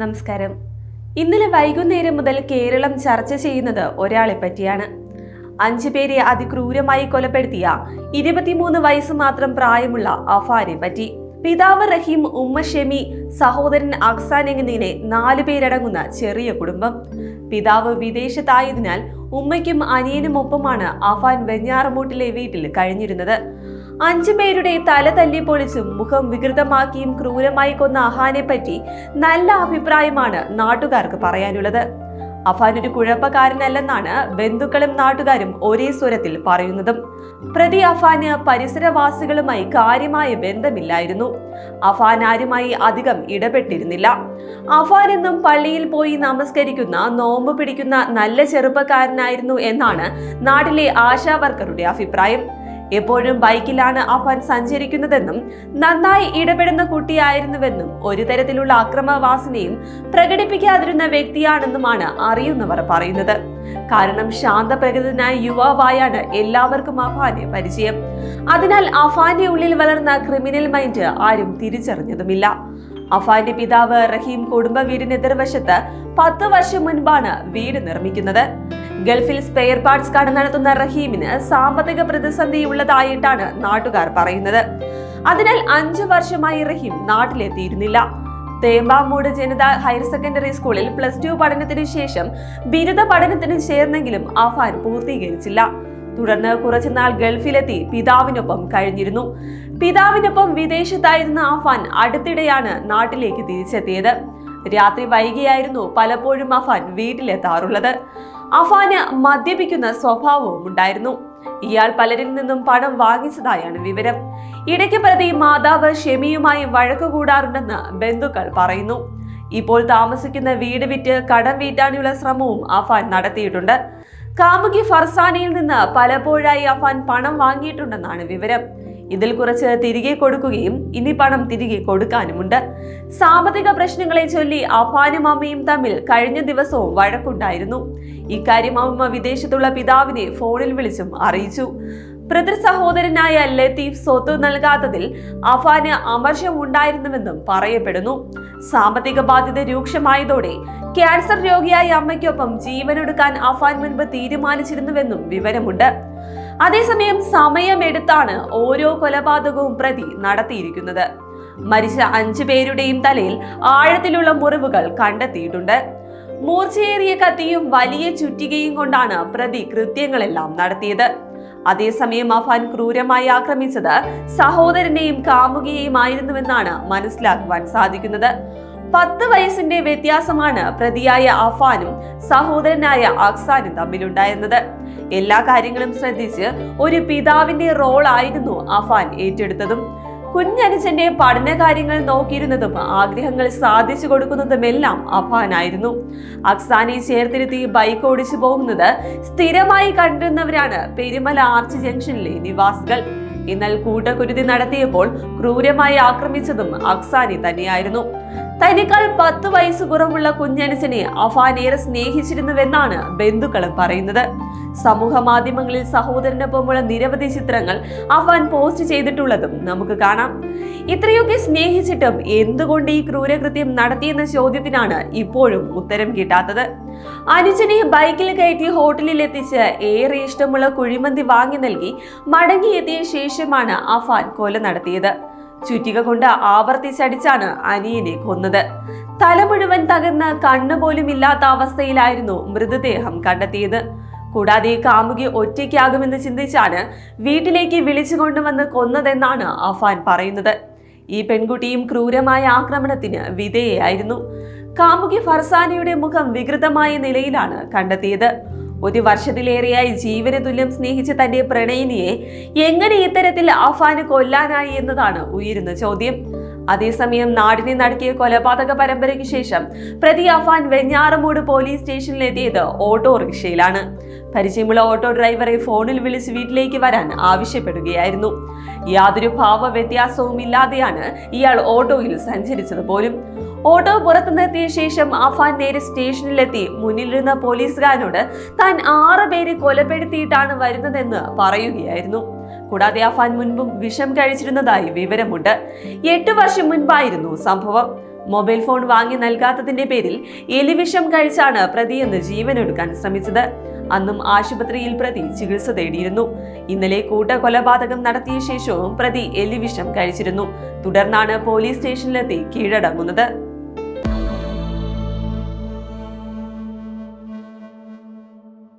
നമസ്കാരം. ഇന്നലെ വൈകുന്നേരം മുതൽ കേരളം ചർച്ച ചെയ്യുന്നത് ഒരാളെ പറ്റിയാണ്. അഞ്ചു പേരെ അതിക്രൂരമായി കൊലപ്പെടുത്തിയ ഇരുപത്തിമൂന്ന് വയസ്സ് മാത്രം പ്രായമുള്ള അഫാനെ പറ്റി പിതാവ് റഹീം ഉമ്മ ഷെമി സഹോദരൻ അക്സാൻ എന്നിങ്ങനെ നാലു പേരടങ്ങുന്ന ചെറിയ കുടുംബം. പിതാവ് വിദേശത്തായതിനാൽ ഉമ്മയ്ക്കും അനിയനും ഒപ്പമാണ് അഫാൻ വെഞ്ഞാറമൂട്ടിലെ വീട്ടിൽ കഴിഞ്ഞിരുന്നത്. അഞ്ചു പേരുടെ തല തല്ലി പൊളിച്ചും മുഖം വികൃതമാക്കിയും ക്രൂരമായി കൊന്ന അഹാനെ പറ്റി നല്ല അഭിപ്രായമാണ് നാട്ടുകാർക്ക് പറയാനുള്ളത്. അഫാൻ ഒരു കുഴപ്പക്കാരനല്ലെന്നാണ് ബന്ധുക്കളും നാട്ടുകാരും ഒരേ സ്വരത്തിൽ പറയുന്നതും. പ്രതി അഫാന് പരിസരവാസികളുമായി കാര്യമായ ബന്ധമില്ലായിരുന്നു. അഫാൻ ആരുമായി അധികം ഇടപെട്ടിരുന്നില്ല. അഫാൻ എന്നും പള്ളിയിൽ പോയി നമസ്കരിക്കുന്ന നോമ്പ് പിടിക്കുന്ന നല്ല ചെറുപ്പക്കാരനായിരുന്നു എന്നാണ് നാട്ടിലെ ആശാവർക്കറുടെ അഭിപ്രായം. എപ്പോഴും ബൈക്കിലാണ് അഫാൻ സഞ്ചരിക്കുന്നതെന്നും നന്നായി ഇടപെടുന്ന കുട്ടിയായിരുന്നുവെന്നും ഒരു തരത്തിലുള്ള അക്രമവാസനയും പ്രകടിപ്പിക്കാതിരുന്ന വ്യക്തിയാണെന്നുമാണ് അറിയുന്നവർ പറയുന്നത്. കാരണം ശാന്തപ്രകൃതനായ യുവാവായാണ് എല്ലാവർക്കും അഫാനെ പരിചയം. അതിനാൽ അഫാന്റെ ഉള്ളിൽ വളർന്ന ക്രിമിനൽ മൈൻഡ് ആരും തിരിച്ചറിഞ്ഞതുമില്ല. അഫാന്റെ പിതാവ് റഹീം കുടുംബ വീടിന് പത്ത് വർഷം മുൻപാണ് വീട് നിർമ്മിക്കുന്നത്. ഗൾഫിൽ സ്പെയർ പാർട്സ് കട നടത്തുന്ന റഹീമിന് സാമ്പത്തിക പ്രതിസന്ധിയുള്ളതായിട്ടാണ് നാട്ടുകാർ പറയുന്നത്. അതിനാൽ അഞ്ചു വർഷമായി റഹീം നാട്ടിലെത്തിയിരുന്നില്ല. തേമ്പാമൂട് ജനത ഹയർ സെക്കൻഡറി സ്കൂളിൽ പ്ലസ് ടു പഠനത്തിനു ശേഷം ബിരുദ പഠനത്തിന് ചേർന്നെങ്കിലും അഫാൻ പൂർത്തീകരിച്ചില്ല. തുടർന്ന് കുറച്ചുനാൾ ഗൾഫിലെത്തി പിതാവിനൊപ്പം കഴിഞ്ഞിരുന്നു. പിതാവിനൊപ്പം വിദേശത്തായിരുന്ന അഫാൻ അടുത്തിടെയാണ് നാട്ടിലേക്ക് തിരിച്ചെത്തിയത്. രാത്രി വൈകിയായിരുന്നു പലപ്പോഴും അഫാൻ വീട്ടിലെത്താറുള്ളത്. അഫാന് മദ്യപിക്കുന്ന സ്വഭാവവും ഉണ്ടായിരുന്നു. ഇയാൾ പലരിൽ നിന്നും പണം വാങ്ങിച്ചതായാണ് വിവരം. ഇടയ്ക്ക് പ്രതി മാതാവ് ഷെമിയുമായി വഴക്ക് കൂടാറുണ്ടെന്ന് ബന്ധുക്കൾ പറയുന്നു. ഇപ്പോൾ താമസിക്കുന്ന വീട് വിറ്റ് കടം വീട്ടാനുള്ള ശ്രമവും അഫാൻ നടത്തിയിട്ടുണ്ട്. കാമുകി ഫർസാനയിൽ നിന്ന് പലപ്പോഴായി അഫാൻ പണം വാങ്ങിയിട്ടുണ്ടെന്നാണ് വിവരം. ഇതിൽ കുറച്ച് തിരികെ കൊടുക്കുകയും ഇനി പണം തിരികെ കൊടുക്കാനുമുണ്ട്. സാമ്പത്തിക പ്രശ്നങ്ങളെ ചൊല്ലി അഫാനും അമ്മയും തമ്മിൽ കഴിഞ്ഞ ദിവസവും വഴക്കുണ്ടായിരുന്നു. ഇക്കാര്യം അമ്മ വിദേശത്തുള്ള പിതാവിനെ ഫോണിൽ വിളിച്ചും അറിയിച്ചു. പിതൃ സഹോദരനായ ലത്തീഫ് സ്വത്ത് നൽകാത്തതിൽ അഫാന് അമർഷം ഉണ്ടായിരുന്നുവെന്നും പറയപ്പെടുന്നു. സാമ്പത്തിക ബാധ്യത രൂക്ഷമായതോടെ ക്യാൻസർ രോഗിയായ അമ്മയ്ക്കൊപ്പം ജീവനൊടുക്കാൻ അഫാൻ മുൻപ് തീരുമാനിച്ചിരുന്നുവെന്നും വിവരമുണ്ട്. അതേസമയം സമയമെടുത്താണ് ഓരോ കൊലപാതകവും പ്രതി നടത്തിയിരിക്കുന്നത്. മരിച്ച അഞ്ചു പേരുടെയും തലയിൽ ആഴത്തിലുള്ള മുറിവുകൾ കണ്ടെത്തിയിട്ടുണ്ട്. മൂർച്ചയേറിയ കത്തിയും വലിയ ചുറ്റികയും കൊണ്ടാണ് പ്രതി കൃത്യങ്ങളെല്ലാം നടത്തിയത്. അതേസമയം അഫാൻ ക്രൂരമായി ആക്രമിച്ചത് സഹോദരനെയും കാമുകിയെയും ആയിരുന്നുവെന്നാണ് മനസ്സിലാക്കുവാൻ സാധിക്കുന്നത്. പത്ത് വയസ്സിന്റെ വ്യത്യാസമാണ് പ്രതിയായ അഫാനും സഹോദരനായ അക്സാനും തമ്മിലുണ്ടായിരുന്നത്. എല്ലാ കാര്യങ്ങളും ശ്രദ്ധിച്ച് ഒരു പിതാവിന്റെ റോൾ ആയിരുന്നു അഫാൻ ഏറ്റെടുത്തതും. കുഞ്ഞനുജന്റെ പഠന കാര്യങ്ങൾ നോക്കിയിരുന്നതും ആഗ്രഹങ്ങൾ സാധിച്ചു കൊടുക്കുന്നതുമെല്ലാം അഫാനായിരുന്നു. അക്സാനെ ചേർത്തിരുത്തി ബൈക്ക് ഓടിച്ചു പോകുന്നത് സ്ഥിരമായി കണ്ടിരുന്നവരാണ് പെരുമല ആർച്ച് ജംഗ്ഷനിലെ നിവാസികൾ. എന്നാൽ കൂട്ടക്കുരുതി നടത്തിയപ്പോൾ ക്രൂരമായി ആക്രമിച്ചതും അക്സാനി തന്നെയായിരുന്നു. തനിക്കാൾ പത്ത് വയസ്സ് കുറവുള്ള കുഞ്ഞനുജനെ അഫാൻ ഏറെ സ്നേഹിച്ചിരുന്നുവെന്നാണ് ബന്ധുക്കളും പറയുന്നത്. സമൂഹ മാധ്യമങ്ങളിൽ സഹോദരനൊപ്പമുള്ള നിരവധി ചിത്രങ്ങൾ അഫാൻ പോസ്റ്റ് ചെയ്തിട്ടുള്ളതും നമുക്ക് കാണാം. ഇത്രയൊക്കെ സ്നേഹിച്ചിട്ടും എന്തുകൊണ്ട് ഈ ക്രൂരകൃത്യം നടത്തിയെന്ന ചോദ്യത്തിനാണ് ഇപ്പോഴും ഉത്തരം കിട്ടാത്തത്. അനുജനെ ബൈക്കിൽ കയറ്റി ഹോട്ടലിൽ എത്തിച്ച് ഏറെ ഇഷ്ടമുള്ള കുഴിമന്തി വാങ്ങി നൽകി മടങ്ങിയെത്തിയ ശേഷമാണ് അഫാൻ കൊല നടത്തിയത്. ചുറ്റിക കൊണ്ട് ആവർത്തിച്ചടിച്ചാണ് അനിയനെ കൊന്നത്. തല മുഴുവൻ തകർന്ന് കണ്ണുപോലും ഇല്ലാത്ത അവസ്ഥയിലായിരുന്നു മൃതദേഹം കണ്ടെത്തിയത്. കൂടാതെ കാമുകി ഒറ്റയ്ക്കാകുമെന്ന് ചിന്തിച്ചാണ് വീട്ടിലേക്ക് വിളിച്ചു കൊണ്ടുവന്ന് കൊന്നതെന്നാണ് അഫാൻ പറയുന്നത്. ഈ പെൺകുട്ടിയും ക്രൂരമായ ആക്രമണത്തിന് വിധേയായിരുന്നു. കാമുകി ഫർസാനയുടെ മുഖം വികൃതമായ നിലയിലാണ് കണ്ടെത്തിയത്. ഒരു വർഷത്തിലേറെയായി ജീവന തുല്യം സ്നേഹിച്ച തന്റെ പ്രണയിനിയെ എങ്ങനെ ഇത്തരത്തിൽ അഫാന് കൊല്ലാനായി എന്നതാണ് ഉയരുന്ന ചോദ്യം. അതേസമയം നാടിനെ നടക്കിയ കൊലപാതക പരമ്പരയ്ക്ക് ശേഷം പ്രതി അഫാൻ വെഞ്ഞാറമൂട് പോലീസ് സ്റ്റേഷനിലെത്തിയത് ഓട്ടോറിക്ഷയിലാണ് പരിചയമുള്ള ഓട്ടോ ഡ്രൈവറെ ഫോണിൽ വിളിച്ച് വീട്ടിലേക്ക് വരാൻ ആവശ്യപ്പെടുകയായിരുന്നു. യാതൊരു ഭാവ വ്യത്യാസവും ഇല്ലാതെയാണ് ഇയാൾ ഓട്ടോയിൽ സഞ്ചരിച്ചത് പോലും. ഓട്ടോ പുറത്തു നിർത്തിയ ശേഷം അഫാൻ നേരെ സ്റ്റേഷനിലെത്തി. മുന്നിലിരുന്ന പോലീസുകാരനോട് താൻ ആറ് പേരെ കൊലപ്പെടുത്തിയിട്ടാണ് വരുന്നതെന്ന് പറയുകയായിരുന്നു. കൂടാതെ അഫാൻ മുൻപും വിഷം കഴിച്ചിരുന്നതായി വിവരമുണ്ട്. എട്ട് വർഷം മുൻപായിരുന്നു സംഭവം. മൊബൈൽ ഫോൺ വാങ്ങി നൽകാത്തതിന്റെ പേരിൽ എലിവിഷം കഴിച്ചാണ് പ്രതി എന്ന് ജീവനൊടുക്കാൻ ശ്രമിച്ചത്. അന്നും ആശുപത്രിയിൽ പ്രതി ചികിത്സ തേടിയിരുന്നു. ഇന്നലെ കൂട്ടക്കൊലപാതകം നടത്തിയ ശേഷവും പ്രതി എലിവിഷം കഴിച്ചിരുന്നു. തുടർന്നാണ് പോലീസ് സ്റ്റേഷനിലെത്തി കീഴടങ്ങുന്നത്.